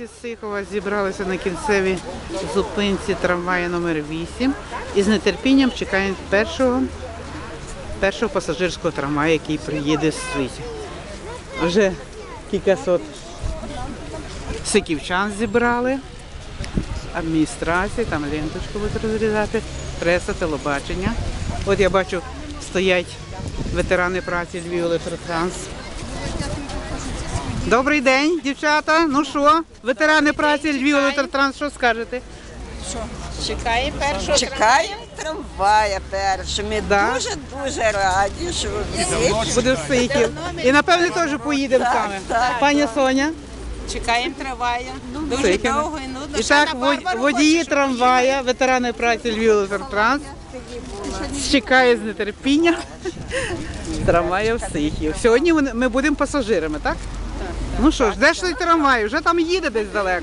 Мешканці Сихова зібралися на кінцевій зупинці трамвая номер 8 і з нетерпінням чекають першого, першого пасажирського трамвая, який приїде з Сихів. Вже кількасот сиківчан зібрали, адміністрації, там ленточку будуть розрізати, преса, телебачення. От я бачу, стоять ветерани праці Львів Електротранс. Добрий день, дівчата. Ну що, ветерани праці Львів Електротранс, що скажете? Чекаємо першого Чекаємо трамвая першого. Ми Да. дуже дуже раді, що всі Буде в Сихів. І напевне теж поїдемо Так, саме. так, Пані Соня. Чекаємо трамвая. Дуже Сихів. довго і нудно. І Ще так, на вод- Барбару водії хочеш трамвая, ветерани праці Львів Електротранс чекає з нетерпінням трамвая в Сихів. Сьогодні ми будемо пасажирами, так? Ну що ж, де той трамвай? Вже там їде десь далеко.